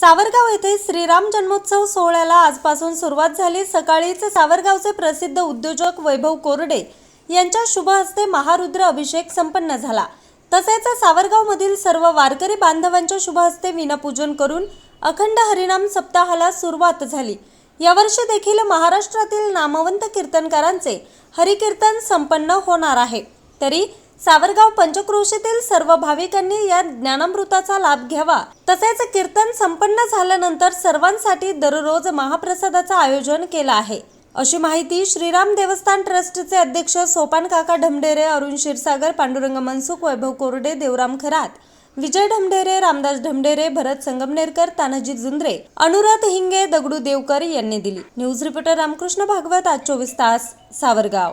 सावरगाव येथे श्रीराम जन्मोत्सव सोहळ्याला आजपासून सुरुवात झाली. सकाळीच सावरगावचे प्रसिद्ध उद्योजक वैभव कोरडे यांच्या शुभ हस्ते महारुद्र अभिषेक संपन्न झाला. तसेच सावरगावमधील सर्व वारकरी बांधवांच्या शुभ हस्ते विनापूजन करून अखंड हरिनाम सप्ताहाला सुरुवात झाली. यावर्षी देखील महाराष्ट्रातील नामवंत कीर्तनकारांचे हरिकीर्तन संपन्न होणार आहे. तरी सावरगाव पंचक्रोशीतील सर्व भाविकांनी या ज्ञानामृताचा लाभ घ्यावा. तसेच कीर्तन संपन्न झाल्यानंतर सर्वांसाठी दररोज महाप्रसादाचं आयोजन केलं आहे. अशी माहिती श्रीराम देवस्थान ट्रस्टचे अध्यक्ष सोपान काका ढमढेरे अरुण क्षीरसागर पांडुरंग मनसुख वैभव कोरडे देवराम खरात विजय ढमढेरे रामदास ढमढेरे भरत संगमनेरकर तानाजी जुंद्रे अनुराध हिंगे दगडू देवकर यांनी दिली. न्यूज रिपोर्टर रामकृष्ण भागवत आज चोवीस तास सावरगाव.